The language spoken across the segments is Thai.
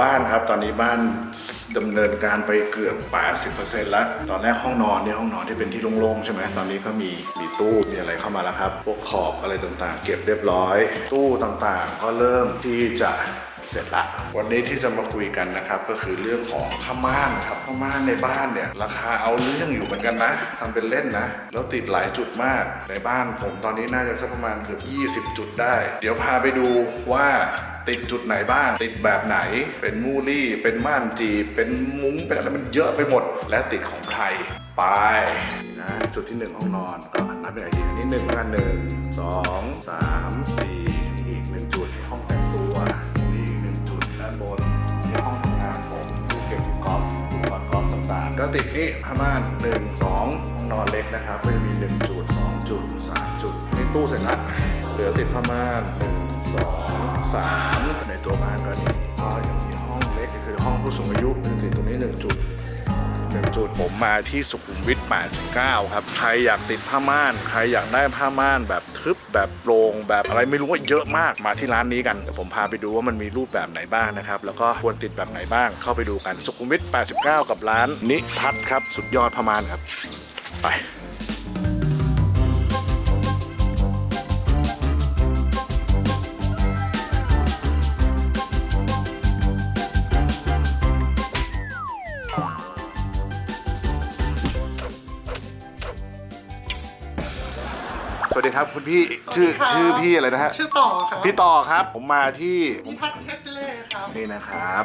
บ้านครับ ตอนนี้บ้านดำเนินการไปเกือบ80%แล้ว ตอนแรกห้องนอนเนี่ยห้องนอนที่เป็นที่โล่งๆใช่ไหมตอนนี้ก็มีมีตู้มีอะไรเข้ามาแล้วครับ พวกขอบอะไรต่างๆ เก็บเรียบร้อย ตู้ต่างๆ ก็เริ่มที่จะเสร็จละวันนี้ที่จะมาคุยกันนะครับก็คือเรื่องของผ้าม่านครับผ้าม่านในบ้านเนี่ยราคาเอาเรื่องอยู่เหมือนกันนะทำเป็นเล่นนะ แล้วติดหลายจุดมากในบ้านผมตอนนี้น่าจะสักประมาณเกือบ20 จุดได้ เดี๋ยวพาไปดูว่า ติดจุดไหนบ้าง ติดแบบไหน เป็นมูลี่ เป็นม่านจีบ เป็นมุ้ง เป็นอะไรมันเยอะไปหมด และติดของใคร ไปนะจุดที่หนึ่งห้องนอนก็นับเป็นไอเดียนี้หนึ่งแล้วกันหนึ่งสองสามสี่มีอีกหนึ่งจุดห้องแต่งตัวนี่อีกหนึ่งจุดด้านบนที่ห้องทำงานผมตู้เก็บกอล์ฟตู้กอดกอล์ฟต่างๆ ก็ติดนี่ผ้าม่านหนึ่งสองห้องนอนเล็กนะครับก็จะมีหนึ่งจุดสองจุดสามจุดนี่ตู้เสร็จละเหลือติดผ้าม่านหนึ่ง สองสามในตัวบ้านก็นี่ก็ยังมีห้องเล็กก็คือห้องผู้สูงอายุติดตรงนี้หนึ่งจุดหนึ่งจุดผมมาที่สุขุมวิท89 ครับ ใครอยากติดผ้าม่าน ใครอยากได้ผ้าม่านแบบทึบแบบโปร่งแบบอะไรไม่รู้ว่าเยอะมากมาที่ร้านนี้กันเดี๋ยวผมพาไปดูว่ามันมีรูปแบบไหนบ้างนะครับ แล้วก็ควรติดแบบไหนบ้างเข้าไปดูกันสุขุมวิท89 กับร้านนิทัศน์ครับสุดยอดผ้าม่านครับ ไป วัสดีครับคุณพี่ชื่อสวัสดีครับชื่อพี่อะไรนะฮะ ชื่อต่อครับพี่ต่อครับ ผมมาที่นิพัฒน์เทสเล่ครับนี่นะครับ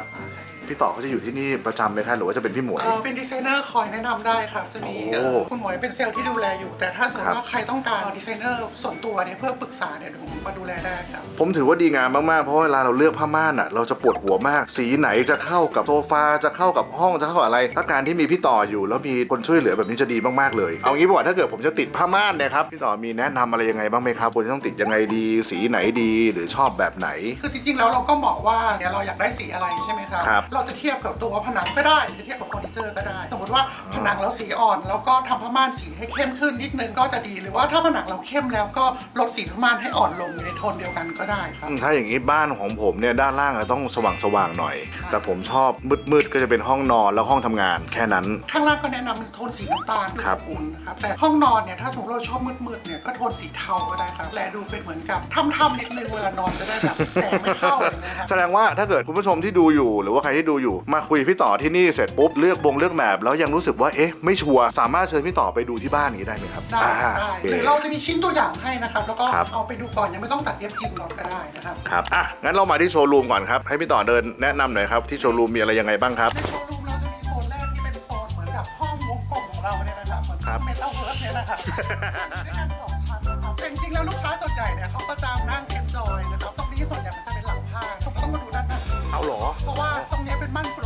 พี่ต่อเขาจะอยู่ที่นี่ประจำไหมครับหรือว่าจะเป็นพี่หมวย เอ่อเป็นดีไซเนอร์คอยแนะนำได้ครับจะมีโอ้เอ่อคุณหมวยเป็นเซลล์ที่ดูแลอยู่ แต่ถ้าสมมครัติบว่าใครต้องการดีไซเนอร์ส่วนตัวเนี่ยเพื่อปรึกษาเนี่ยเดี๋ยวผมมาดูแลได้ครับ ผมถือว่าดีงามมาก ๆ เพราะเวลาเราเลือกผ้าม่านอะ เราจะปวดหัวมาก สีไหนจะเข้ากับโซฟาจะเข้ากับห้องจะเข้ากับอะไร ถ้าการที่มีพี่ต่ออยู่แล้วมีคนช่วยเหลือแบบนี้จะดีมาก ๆ เลย เอางี้บอกว่าถ้าเกิดผมจะติดผ้าม่านเนี่ยครับ พี่ต่อมีแนะนำอะไรยังไงบ้างไหมครับควรจะต้องติดยังไงดี สีไหนดีหรือชอบแบบไหน คือจริงๆแล้วเราก็บอกว่าเนี่ยเราอยากได้สีอะไรใช่ไหมครับ ครับเราจะเทียบกับตัวผนังก็ได้จะเทียบกับเฟอร์นิเจอร์ก็ได้ สมมติว่าผนังเราสีอ่อน แล้วก็ทำผ้าม่านสีให้เข้มขึ้นนิดนึงก็จะดี หรือว่าถ้าผนังเราเข้มแล้วก็ลดสีผ้าม่านให้อ่อนลงอยู่ในโทนเดียวกันก็ได้ครับอืมถ้าอย่างนี้บ้านของผมเนี่ยด้านล่างอะต้องสว่างสว่างๆหน่อย แต่ผมชอบมืดๆก็จะเป็นห้องนอนแล้วห้องทำงานแค่นั้น ข้างล่างก็แนะนำเป็นโทนสีน้ำตาลครับอุ่นนะครับแต่ห้องนอนเนี่ยถ้าสมมติเราชอบมืดๆเนี่ยก็โทนสีเทาก็ได้ครับแลดูเป็นเหมือนกับถ้ำๆนิดนึงเวลานอนจะได้แบบแสงไม่เข้าอะไรเงี้ยครับแสดงว่าถ้าเกิดคุณผู้ชมที่ดูอยู่หรือว่าใครที่ดูอยู่ มาคุยกับพี่ต่อที่นี่เสร็จปุ๊บเลือกบงเลือกแบบแล้วยังรู้สึกว่าเอ๊ะไม่ชัวร์สามารถเชิญพี่ต่อไปดูที่บ้านอย่างนี้ได้ไหมครับได้อ่าได้โอเคหรือเราจะมีชิ้นตัวอย่างให้นะครับ แล้วก็ครับ เอาไปดูก่อนยังไม่ต้องตัดเย็บจริงก่อนก็ได้นะครับ ครับอะงั้นเรามาที่โชว์รูมก่อนครับให้พี่ต่อเดินแนะนำหน่อยครับที่โชว์รูมมีอะไรยังไงบ้างครับ ในโชว์รูมเราจะมีโซนแรกที่เป็นโซนเหมือนกับห้องวงกลมของเราเนี่ยนะครับเหมือนครับ เมทัลเวิร์สเนี่ยนะครับด้วยกันสองชั้นนะครับแต่จริงๆแล้วลูกค้าส่วนใหญ่เนี่ยเขาก็จะนั่งเอนจอยนะครับตรงนี้ส่วนใหญ่มันจะเป็นหลังผ้าผมต้องมาดูด้านหน้า เอาเหรอ เพราะว่าตรงนี้เป็นม่านป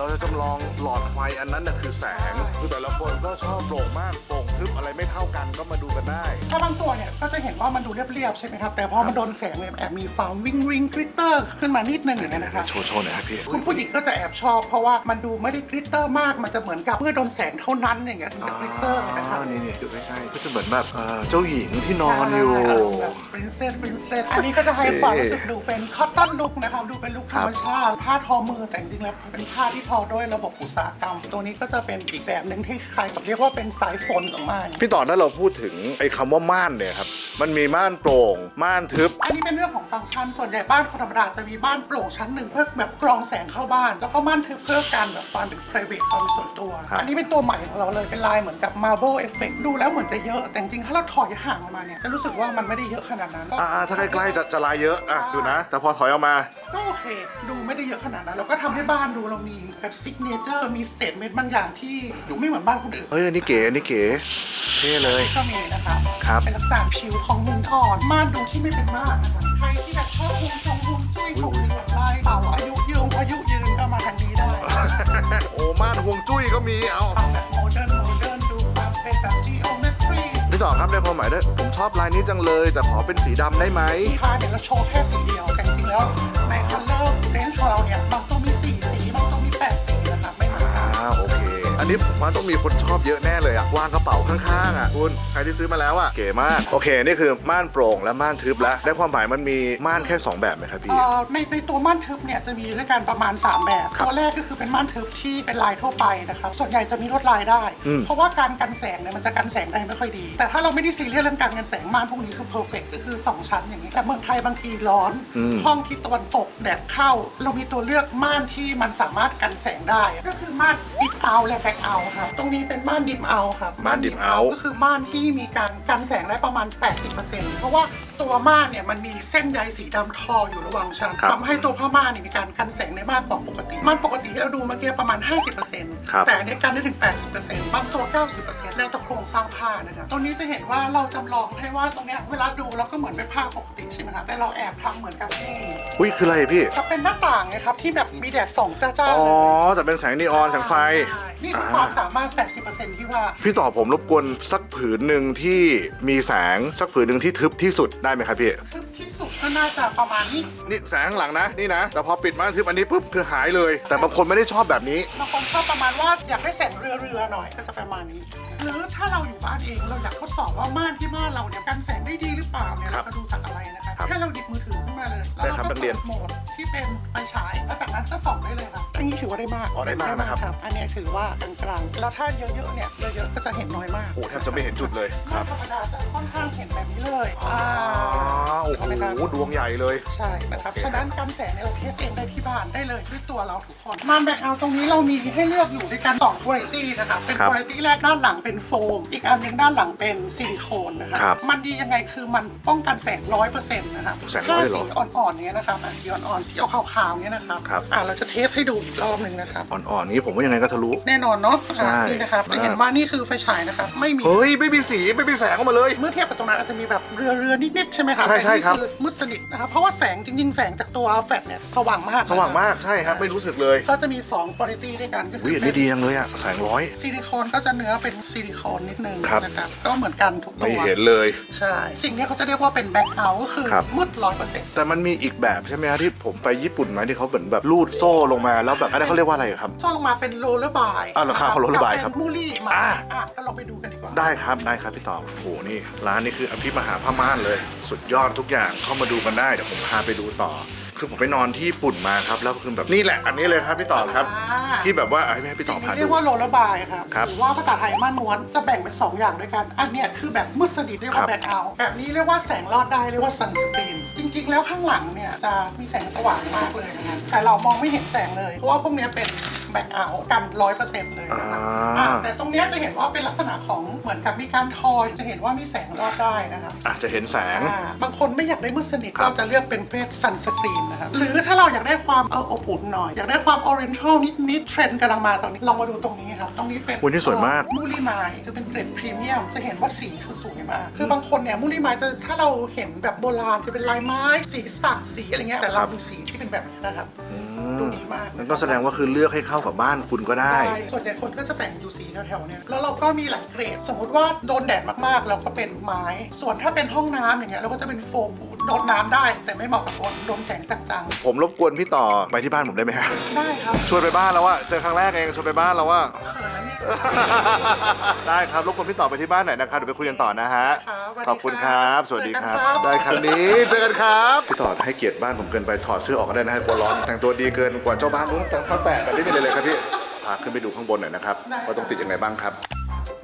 เราจะจำลองหลอดไฟอันนั้นน่ะคือแสง คือแต่ละคนก็ชอบโปร่งมากโปร่งทึบอะไรไม่เท่ากันก็มาดูกันได้ ถ้าบางตัวเนี่ยก็จะเห็นว่ามันดูเรียบๆใช่ไหมครับแต่พอมันโดนแสงเนี่ยแอบมีความวิงวิงกริตเตอร์ขึ้นมานิดนึงอย่างเงี้ยนะครับโชว์โชว์หน่อยครับพี่คุณผู้หญิงก็จะแอบชอบ เพราะว่ามันดูไม่ได้กริตเตอร์มากมันจะเหมือนกับเมื่อโดนแสงเท่านั้นอย่างเงี้ยถึงจะกริตเตอร์นะครับนี่นี่ดูใกล้ๆก็จะเหมือนแบบเอ่อเจ้าหญิงที่นอนอยู่ ปรินเซสปรินเซสอันนี้ก็จะให้ความรู้สึกดูเป็นคอตตอนลุกนะครับดูเป็นลุคธรรมชาติผ้าทอมือแต่จริงๆแล้วเป็นผ้าที่ทอด้วยระบบอุตสาหกรรม ตัวนี้ก็จะเป็นอีกแบบหนึ่งที่คล้ายกับเรียกว่าเป็นสายฝนออกมาพี่ต่อถ้าเราพูดถึงไอ้คำว่าม่านเนี่ยครับ มันมีม่านโปร่ง ม่านทึบ อันนี้เป็นเรื่องของฟังก์ชันส่วนใหญ่บ้านคนธรรมดาจะมีบ้านโปร่งชั้นหนึ่งเพื่อแบบกรองแสงเข้าบ้าน แล้วก็ม่านทึบเพื่อการแบบความเป็น private ความเป็นส่วนตัว ครับ อันนี้เป็นตัวใหม่ของเราเลยเป็นลายเหมือนกับ marble effect ดูแล้วเหมือนจะเยอะแต่จริงๆถ้าเราถอยห่างออกมาเนี่ยจะรู้สึกว่ามันไม่ได้เยอะขนาดนั้น อ่าถ้าใกล้ๆจะจะลายเยอะอะดูนะ แต่พอถอยออกมา ก็โอเค ดูไม่ได้เยอะขนาดนั้นแล้วก็ทำให้บ้านดูเรามีแบบซิกเนเจอร์มีสเตทเมนต์บางอย่างที่ดูไม่เหมือนบ้านคนอื่นเฮ้ยอันนี้เก๋อันนี้เก๋เท่เลย ก็มีนะครับครับ เป็นลักษณะผิวของมุนอ่อนม่านดูที่ไม่เป็นม่านนะครับใครที่แบบชอบมุนชงมุนจุ้ยถูกเหลืองลายเป่าอายุยืนอายุยืนก็มาทางนี้ได้โอ้ม่านห่วงจุ้ยก็มีเอาทำแบบโมเดิร์นโมเดิร์นดูความเป็นแบบ geometry พี่ต่อครับในความหมายด้วยผมชอบลายนี้จังเลย แต่ขอเป็นสีดำได้ไหม ที่พาเนี่ยเราโชว์แค่สีเดียวแต่จริงๆแล้วในคัลเลอร์เรนจ์ของเราเนี่ยบาง อนอ่ากันโอเคอันนี้ผมว่าต้องมีคนชอบเยอะแน่เลยอะวางกระเป๋าข้างๆอะคุณใครที่ซื้อมาแล้วอะเก๋มาก โอเค นี่คือม่านโปร่งและม่านทึบแล้วได้ความหมายมันมีม่านแค่ 2 แบบไหมครับพี่ เอ่อในในตัวม่านทึบเนี่ยจะมีด้วยกันประมาณ 3 แบบ ครับตัวแรกก็คือเป็นม่านทึบที่เป็นลายทั่วไปนะครับ ส่วนใหญ่จะมีลวดลายได้ อืม เพราะว่าการกันแสงเนี่ยมันจะกันแสงได้ไม่ค่อยดี แต่ถ้าเราไม่ได้ซีเรียสเรื่องการกันแสงม่านพวกนี้คือเพอร์เฟกก็คือ 2 ชั้นอย่างนี้ แต่เมืองไทยบางทีร้อนอืมห้องที่ตะวันตกแดดเข้า เรามีตัวเลือกม่านที่มันสามารถกันแสงได้ ก็คือม่านดิมเอาและแบ็คเอาครับ ตรงนี้เป็นม่านดิมเอาครับม่าน dim out ก็คือม่านที่มีการกันแสงได้ประมาณ 80%เพราะว่าตัวม่านเนี่ยมันมีเส้นใยสีดำทออยู่ระหว่างชั้นครับทำให้ตัวผ้าม่านเนี่ยมีการกันแสงได้มากกว่าปกติม่านปกติที่เราดูเมื่อกี้ประมาณ50%ครับแต่อันนี้กันได้ถึง 80%บางตัว 90%แล้วแต่โครงสร้างผ้านะครับตรงนี้จะเห็นว่าเราจำลองให้ว่าตรงเนี้ยเวลาดูเราก็เหมือนเป็นผ้าปกติใช่ไหมครับแต่เราแอบทำเหมือนกับนี่อุ้ยคืออะไรพี่ จะเป็นหน้าต่างไงครับที่แบบมีแดดส่องจ้าๆอ๋อเลยแต่เป็นแสงนีออนแสงไฟ ใช่ นี่คือความสามารถ 80%ที่ว่า พี่ต่อผมรบกวนสักผืนหนึ่งที่มีแสงสักผืนหนึ่งที่ทึบที่สุดได้ไหมครับพี่ ทึบที่สุดก็น่าจะประมาณนี้นี่แสงข้างหลังนะนี่นะ แต่พอปิดม่านทึบอันนี้ปุ๊บคือหายเลย แต่บางคนไม่ได้ชอบแบบนี้ บางคนชอบประมาณว่าอยากได้แสงเรือเรือๆหน่อยก็จะประมาณนี้ หรือถ้าเราอยู่บ้านเองเราอยากทดสอบว่าม่านที่บ้านเราเนี่ยกันแสงได้ดีหรือเปล่าเนี่ยครัเราบก็ดูจากอะไรนะครับครับแค่เราหยิบมือถือขึ้นมาเลยแล้วได้เราครับก็นักเรียนปิดโหมดที่เป็นไฟฉายแล้วจากนั้นก็ส่องได้เลยครับอันนี้ถือ ว่าได้มากอ๋อได้มากนะครับ อันนี้ถือว่ากลางๆแล้วถ้าเยอะๆเนี่ยเยอะๆก็จะเห็นน้อยมากโอ้แทบจะไม่เห็นจุดเลยคม่ารันบธรรมดาจะค่อนข้างเห็นแบบนี้เลยอ๋อโอ้โหเห็นไหมครับ ดวงใหญ่เลย ใช่นะครับ โอเค ฉะนั้นกันแสงเนี่ยเราเทสเองได้ที่บ้านได้เลยด้วยตัวเราทุกคนม่านแบ็คเอาท์ตรงนี้เรามีให้เลือกอยู่ด้วยกัน2คุณภาพนะครับ เป็นครับคุณภาพแรกด้านหลังเป็นโฟม อีกอันหนึงด้านหลังเป็นซิลิโคนนะคครัรับมันดียังไงคือมันป้องกันแสงร้อยเปอร์เซ็นต์นะครับแสงร้อยเลยเหรอถ้าสีอ่อนๆเนี้ยนะครับอะสีอ่อนๆสีออกขาวๆเนี้ยนะครับครับ อะเราจะเทสให้ดูอีกรอบหนึ่งนะครับ อ่อนๆนี้ผมว่ายังไงก็ทะลุ แน่นอนเนาะใช่อะนี่นะครับจะเห็นว่านี่คือไฟฉายนะครับไม่มี เฮ้ย ไม่มีสี ไม่มีแสงออกมาเลย เมื่อเทียบกับตรงนั้นอาจจะมีแบบเรือเรือๆนิดๆใช่ไหมครับใช่ใช่ครับ แต่นี่อมืดสนิทนะครับ เพราะว่าแสงจริง ๆ แสงจากตัวแฟลชเนี่ยสว่างมากสว่างมากใช่ครับ ไม่รู้สึกเลยก็จะมี2คุณภาพด้วยกันก็คือุ้ยอันนี้ดีจังเลยอะแสงร้อย ซิลิโคนก็จะเนื้อเป็นซิลิโคนนิดนึงครับ นะครับก็เหมือนกันทุกตัว ไม่เห็นเลย ใช่ สิ่งนี้เขาจะเรียกว่าเป็นแบ็คเอาท์ก็คือครับ มืดร้อยเปอร์เซ็นต์แต่มันมีอีกแบบใช่ไหมฮะที่ผมไปญี่ปุ่นมาที่เขาเหมือนแบบลูดโซ่ลงมาแล้วแบบอันนั้นเขาเรียกว่าอะไรครับ ซ่อนลงมาเป็นโรลเลอร์บายอะเหรอครับโรลเลอร์บายครับมูลี่มาอะอะก็ลองไปดูกันดีกว่า ได้ครับได้ครับพี่ต่อโอ้โหนี่ ร้านนี้คืออภิมหาผ้าม่านเลย สุดยอดทุกอย่างเข้ามาดูกันได้ เดี๋ยวผมพาไปดูต่อ คือผมไปนอนที่ญี่ปุ่นมาครับ แล้วคือแบบนี่แหละอันนี้เลยครับพี่ต่อครับ อ่า ที่แบบว่าอะให้พี่ต่สิ่องพานี้ดูเรียกว่าโรลเลอร์บายครับครับหรือว่าภาษาไทยม่านม้วนจะแบ่งเป็น 2 อย่างด้วยกัน อันเนี้ยคือแบบมืดสนิทเรียกครัว่าบ แบ็คเอาท์แบบนี้เรียกว่าแสงรอดได้เรียกว่าซันสกรีนจริงๆ แล้วข้างหลังเนี่ยจะมีแสงสว่างมากเลยนะครับแต่เรามองไม่เห็นแสงเลย เพราะว่าพวกเนี้ยเป็น แบ็คเอาท์กันร้อยเปอร์เซ็นต์เลยนะครับอ่า อ่าแต่ตรงเนี้ยจะเห็นว่าเป็นลักษณะของเหมือนกับมีการทอยจะเห็นว่ามีแสงรอดได้นะครับ อาจจะเห็นแสง อ่าบางคนไม่อยากได้มืดสนิทครับ เราจะเลือกเป็นเพศซันสกรีนนะครับ หรือถ้าเราอยากได้ความเอาอบอุ่นหน่อย อยากได้ความออเรนทัลนิดๆเทรนด์กำลังมาตอนนี้ลองมาดูตรงนี้ครับ ตรงนี้เป็นโอ้ยนี่สวยมาก มูลี่ไมล์คือเป็นเกรดพรีเมียมจะเห็นว่าสีคือสวยมาก คือบางคนเนี่ยมูลี่ไมล์จะถ้าเราเห็นแบบโบราณจะเป็นลายไม้ สีสักสีอะไรเงี้ยแต่เราดูสีที่เป็นแบบนี้นะครับ ดูดีมากนั่นก็แสดงว่าคือเลือกให้เข้ากับบ้านคุณก็ได้ใช่ส่วนใหญ่คนก็จะแต่งอยู่สีแถวๆเนี้ยแล้วเราก็มีหลายเกรด สมมติว่าโดนแดดมากๆ เราก็เป็นไม้ ส่วนถ้าเป็นห้องน้ำอย่างเงี้ยเราก็จะเป็นโฟมบูทโดนน้ำได้ แต่ไม่เหมาะกับคนโดนแสงจังผมรบกวนพี่ต่อไปที่บ้านผมได้ไหมฮะ ๆ ได้ครับชวนไปบ้านแล้วว่าเจอครั้งแรกเองชวนไปบ้านแล้วว่า เขินแล้วเนี่ย ได้ครับรบกวนพี่ต่อไปที่บ้านหน่อยนะครับเดี๋ยวไปคุยกันต่อนะฮะครับ สวัสดีขอบคุณครับครับสวัสดีครับเจอกันครับ ได้ครั้งนี้เจอกันครับพี่ต่อให้เกียรติบ้านผมเกินไปถอดเสื้อออกก็ได้นะฮะกลัวร้อนแต่งตัวดีเกินกว่าเจ้าบ้านนู้นแต่งข้าวแตกกันได้เลยเลยครับพี่พาขึ้นไปดูข้างบนหน่อยนะครับว่าต้องติดยังไงบ้างครับ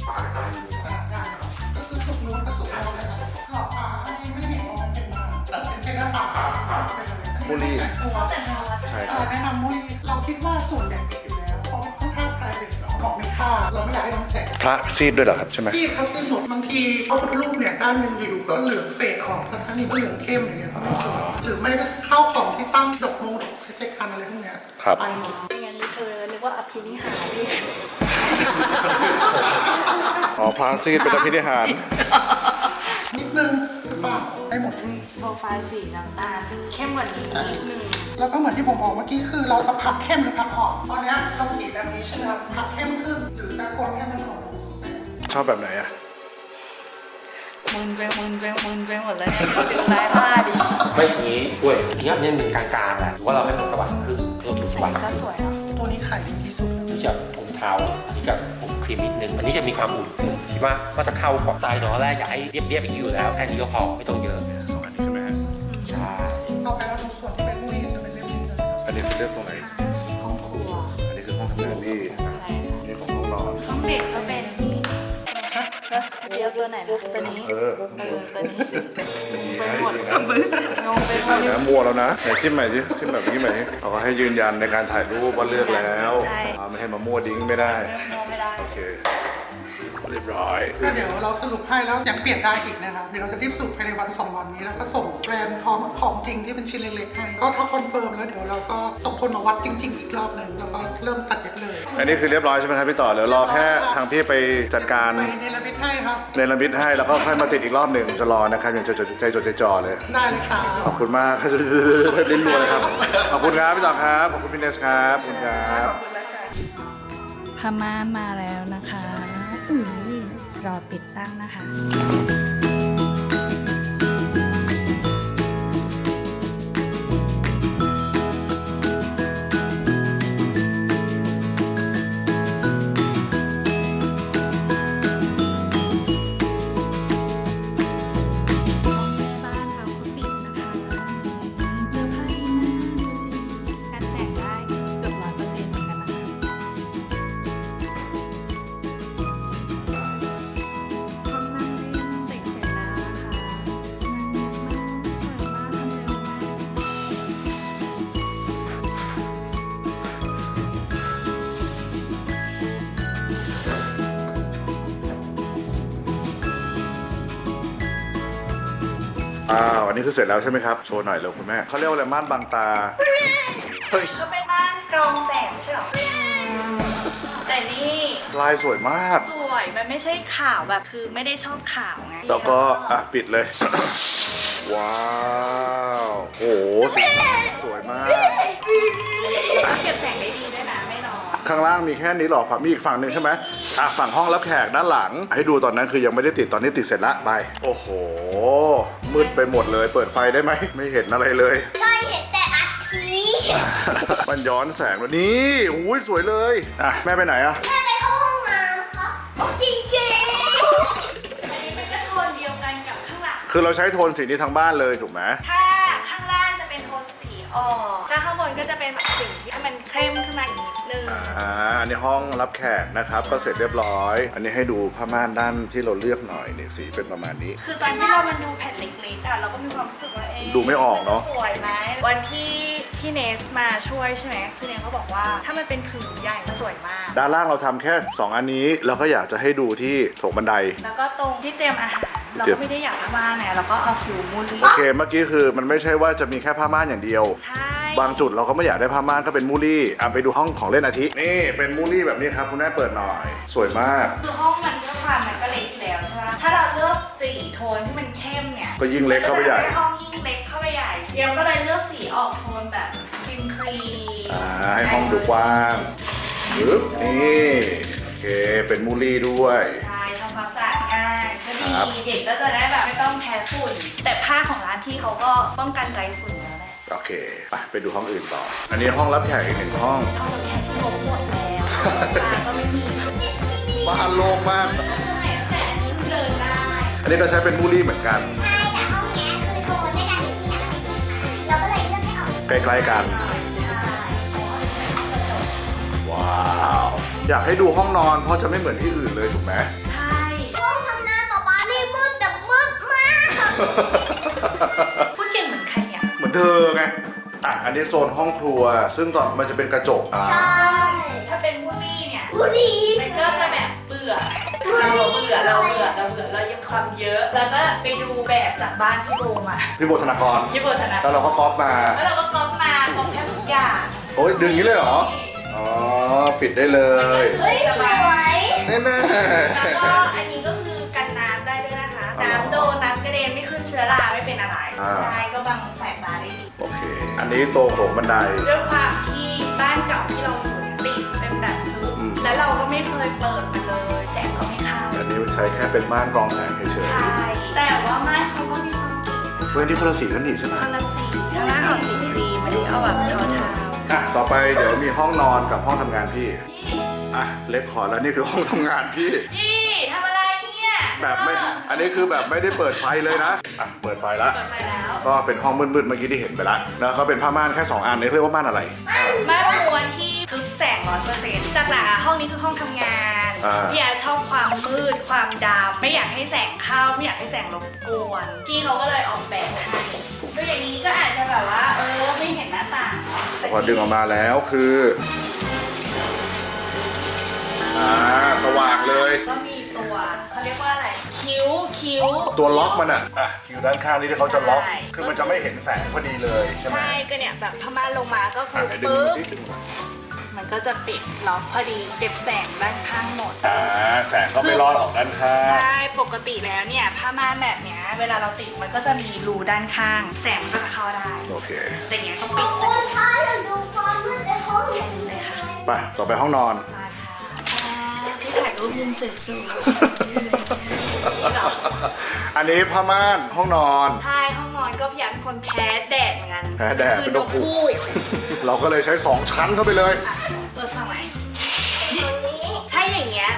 ได้ครับก็คือสุกนู้นกับสุกโน้นนะครับขอบฟ้าให้ไม่เห็นว่ามันเป็นมาแต่เป็นเป็นหน้าต่างไปเลยมูลี่ตัวใช่เอ่ครัอบแนะนำมูลี่เราคิดว่าส่วนใหญ่ปิดอยู่แล้วเพราะค่อนข้าง private ของมีค่าเราไม่อยากให้มันแสงพระซีดด้วยเหรอครับใช่ไหมซีดครับซีดหมดบางทีพระพุทธรูปเนี่ยด้านหนึ่งอยู่ๆก็เหลืองเฟดออกทั้งๆนี้ก็เหลืองเข้มอย่างเงี้ยก็ไม่สวยหรือไม่ก็ข้าวของที่ตั้งดอกมงดอกเจคันอะไรพวกเนี้ยครับไปหมดไม่งั้นเธอนึกว่าอภินิหารดิอ๋อพระซีดเป็นอภินิหารนิดนึงหรือเปล่า ให้หมดนี่โซฟาสีน้ำตาลเข้มกว่านี้นิดนึงแล้วก็เหมือนที่ผมบอกเมื่อกี้คือเราจะพักเข้มหรือพักอ่อนตอนเนี้ยเราสีแบบนี้ใช่ไหมครับพักเข้มขึ้นหรือจะกดให้มันอ่อนลงชอบแบบไหนอะมึนไปมึนไปมึนไปหมดแล้วเนี่ยดึงลายผ้าดิไม่อย่างนี้ช่วยทีนี้เนี่ยหนึ่งกลางๆแหละหรือว่าเราให้มันสว่างขึ้นตัวถูกสอัว่านงนี้ก็สวยเนาะตัวนี้ขายดีที่สุดที่จะผมไทาอันนี้กับผมครีมนิดนึงอันนี้จะมีความอุ่นซึ่ง คิดว่าก็จะเข้ากับใจตอนแรกอยากให้เรียบๆอย่างนี้อยู่แล้วแค่นี้ก็พอไม่ต้องเยอะสองอันนี้ใช่ไหมฮะใช่ต่อไปเราดูส่วนที่เป็นผู้หญิงจะเป็นเล่มนี้เลยอันนี้คือเลือกตรงไหนห้องครัวอันนี้คือห้องทำงานพี่ใช่ค่ะอันนี้ของห้องนอนห้องเด็กก็เป็นนี่เดี๋ยวตัวไหนนะตัวนี้เออเออตัวนี้ดีไปนะหมดดีนะงงไปหมดนะมั่วแล้วนะไหนจิ้มใหม่สิจิ้มแบบนี้ใหม่สิเขาก็ให้ยืนยันในการถ่ายรูปว่าเลือกแล้วอ่าไม่ให้มามั่วดิ้งไม่ได้งงไม่ได้โอเค เรียบร้อยก็เดี๋ยวเราสรุปให้แล้วยังเปลี่ยนได้อีกนะครับเดี๋ยวเราจะรีบสรุปภายในวันสองวันนี้แล้วก็ส่งแบรนด์พร้อมของจริงที่เป็นชิ้นเล็กๆให้ก็ถ้าคอนเฟิร์มแล้วเดี๋ยวเราก็ส่งคนมาวัดจริง ๆ อีกรอบหนึ่งแล้วก็เริ่มตัดเย็บเลย อันนี้คือเรียบร้อยใช่ไหมครับพี่ต่อเดี๋ยวรอแค่ทางพี่ไปจัดการไปในระบิดให้ครับในระมิดให้แล้วก็ค่อยมาติดอีกรอบหนึ่งจะรอนะครับอย่างใจจดใจจดใจจ่อเลย ได้เลยค่ะขอบคุณมากครับลิ้นรัวเลยครับขอบคุณครับพี่ต่อครับขอบคุณพี่เนสครับขอบคุณครับพม่านมาแล้วนะคะอือ รอติดตั้งนะคะ อ้าวอันนี้คือเสร็จแล้วใช่ไหมครับ โชว์หน่อยเร็วคุณแม่เขาเรียกว่าอะไรม่านบางตา เฮ้ย ก็เป็นบ้านกรองแสงไม่ใช่หรอ แต่นี่ลายสวยมาก สวยมันไม่ใช่ขาวแบบคือไม่ได้ชอบขาวไงแล้วก็อะปิดเลย ว้าวโอ้โหสีสวยมาก เก็บแสงได้ดีด้วยนะไม่นอน ข้างล่างมีแค่นี้หรอครับมีอีกฝั่งหนึ่งใช่ไหมอะฝั่งห้องรับแขกด้านหลัง ให้ดูตอนนั้นคือยังไม่ได้ติดตอนนี้ติดเสร็จละไป โอ้โห มืดไปหมดเลย เปิดไฟได้ไหมไม่เห็นอะไรเลยใช่เห็นแต่อาทิมันย้อนแสงด้วยนี่อุ้ยสวยเลยอะแม่ไปไหนอะแม่ไปเข้าห้องน้ำครับจริงจริงอันนี้มันก็โทนเดียวกันกับข้างหลังคือเราใช้โทนสีนี้ทั้งบ้านเลยถูกไหมถ้าข้างล่างจะเป็นโทนสีอ่อนถ้าข้างบน ก็จะเป็นแบบสีที่มันเข้มขึ้นมาอีกนิดนึง อ่าอันนี้ห้องรับแขกนะครับ ก็เสร็จเรียบร้อย อันนี้ให้ดูผ้าม่านด้านที่เราเลือกหน่อยนี่สีเป็นประมาณนี้ คือตอนที่เรามันดูแผ่นเล็กๆอะเราก็มีความรู้สึกว่าเอ๊ะดูไม่ออกเนอะสวยไหมวันที่พี่เนสมาช่วยใช่ไหมพี่เนสเขาบอกว่าถ้ามันเป็นผืนใหญ่สวยมาก ด้านล่างเราทำแค่ 2 อันนี้ แล้วก็อยากจะให้ดูที่โถงบันได แล้วก็ตรงที่เตรียมอาหาร เราก็ไม่ได้อยากทำมาเนี่ยเราก็เอาฟิวมูลี่โอเคเมื่อกี้คือมันไม่ใช่ว่าจะมีแค่ผ้าม่านอย่างเดียว ใช่ บางจุดเราก็ไม่อยากได้ผ้าม่านก็เป็นมูลี่อะไปดูห้องของเล่นอาทินี่เป็นมูลี่แบบนี้ครับคุณแม่เปิดหน่อย สวยมาก คือห้องมันก็ความมันก็เล็กอยู่แล้วใช่ไหมถ้าเราเลือกสีโทนที่มันเข้มเนี่ยก็ยิ่งเล็กเข้าไปใหญ่มันจะทำห้องยิ่งเล็กเข้าไปใหญ่เดี๋ยวก็เลยเลือกสีออกโทนแบบครีมครีมอ่าให้ห้องดูกว้างปึ๊บนี่โอเคเป็นมูลี่ด้วยใช่ทำความสะอาดง่ายก็ดี ครับ เด็กก็จะได้แบบไม่ต้องแพ้ฝุ่น แต่ผ้าของร้านที่เขาก็ป้องกันไรฝุ่นแล้วแหละโอเคไปไปดูห้องอื่นต่อ อันนี้ห้องรับแขกอีกหนึ่งห้องเอาแบบแพ้ที่ลบหมดแล้วตาก็ไม่มีบ้านโล่งมากสมัยแต่อันนี้เดินได้อันนี้ก็ใช้เป็นมูลี่เหมือนกันใช่แต่ห้องเนี้ยคือโทนด้วยกันจริงๆนะคะเราก็เลยเลือกให้ออกใกล้ๆกัน ใช่เพราะว่าเป็นห้องกระจกว้าว อยากให้ดูห้องนอนเพราะจะไม่เหมือนที่อื่นเลยถูกไหม พูดเก่งเหมือนใครเนี่ยเหมือนเธอไงอะอันนี้โซนห้องครัว ซึ่งตอนมันจะเป็นกระจกอ่าใช่ถ้าเป็นมูลลี่เนี่ย บุรีมันก็จะแบบเบื่อเราเบื่อเราเบื่อเราเบื่อเรายังความเยอะ แล้วก็ไปดูแบบจากบ้านพี่โบมาพี่โบธนากรพี่โบธนาแล้วเราก็ก๊อปมา แล้วเราก็ก๊อปมาก๊อปแทบทุกอย่างโอ้ยดึงอย่างนี้เลยเหรอ อ๋อ ปิดได้เลย เฮ้ยสวย แน่แล้วก็อัน เด็นไม่ขึ้นเชื้อราไม่เป็นอะไรใช่ก็บังแสงตาได้ดีโอเค อันนี้โตรงโถงบันได ด้วยความที่บ้านเก่าที่เราอยู่เนี่ยติดเป็นแบบทึบอืม แล้วเราก็ไม่เคยเปิดมันเลยแสงก็ไม่เข้าอันนี้ใช้แค่เป็นม่านกรองแสงเฉยใช่ แต่ว่าม่านเขาก็มีความเก๋ๆเว้ยนี่คนละสีกันนี่ใช่ไหมคนละสีข้างล่างเอาสีครีมอันนี้เอาแบบเทาอะต่อไปเดี๋ยวมีห้องนอนกับห้องทำงานพี่ ๆอะเล็กขอแล้วนี่คือห้องทำงานพี่พี่ทำอะไรเนี่ย แบบไม่ อันนี้คือแบบไม่ได้เปิดไฟเลยนะอะเปิดไฟแล้ว เปิดไฟแล้วก็เป็นห้องมืดๆเมื่อกี้ที่เห็นไปแล้วแล้วก็เป็นผ้าม่านแค่ 2 อันนี่เรียกว่าม่านอะไร ม่านม้วนที่ทึบแสงร้อยเปอร์เซ็นต์หลักๆอะห้องนี้คือห้องทำงานอ่า พี่อาชอบความมืดความดำไม่อยากให้แสงเข้าไม่อยากให้แสงรบกวนพี่เขาก็เลยออกแบบให้ดูอย่างนี้ก็อาจจะแบบว่าเออไม่เห็นหน้าต่างเนาะแต่พอดึงออกมาแล้วคืออ่าสว่างเลย ก็มีตัว เขาเรียกว่าอะไรคิ้วคิ้ว ตัวล็อกมันอะอะอยู่ด้านข้างนี่ที่เขาจะล็อก ใช่ คือมันจะไม่เห็นแสงพอดีเลยใช่ไหมใช่ก็เนี่ยแบบพม่านลงมาก็คือะอไหนดึงปึ๊ดูบสิดึงมามันก็จะปิดล็อกพอดีเก็บแสงด้านข้างหมด อ่าแสงก็ไม่รอดออกด้านข้างใช่ปกติแล้วเนี่ยผ้าม่านแบบเนี้ยเวลาเราติดมันก็จะมีรูด้านข้าง แสงมันก็จะเข้าได้ โอเคแต่อย่างเงี้ยต้องทุปิกดคแสงนคะเราดูความมืดในห้องนี้เลยค่ะไปต่อไปห้องนอนมาค่ะอ่าที่ถ่า ยรูปมุมสวยๆอันนี้ผ้าม่านห้องนอน ใช่ห้องนอนก็พยายามเป็นคนแพ้แดดเหมือนกันแพ้แดดคืเป็นนนกกฮูก คู่ เราก็เลยใช้ 2 ชั้นเข้าไปเลย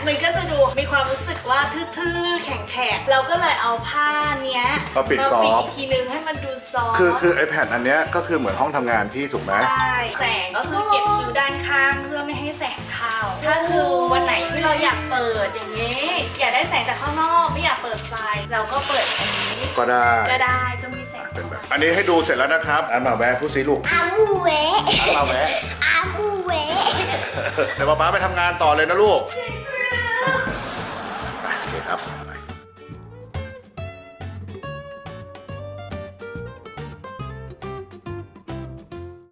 มันก็จะดูมีความรู้สึกว่าทื่อๆ แข็งๆ เราก็เลยเอาผ้าเนี้ยมาปิดซอฟต์ อีกทีนึงให้มันดูซอฟต์คือคือไอแผ่นอันเนี้ยก็คือเหมือนห้องทำงานพี่ถูกไหม ใช่แสงก็คือเก็บคิ้วด้านข้างเพื่อไม่ให้แสงเข้า ถ้าคือวันไหนที่เราอยากเปิดอย่างนี้ อยากได้แสงจากข้างนอกไม่อยากเปิดไฟเราก็เปิดอันนี้ก็ได้ ก็ได้ก็มีแสงเป็นแบบ อันนี้ให้ดูเสร็จแล้วนะครับ อันมาแวะผู้ซีลูก อาบูเวะอันมาแวะอาบูเวะเดี๋ยวป๊าป๊าไปทำงานต่อเลยนะลูกช่วย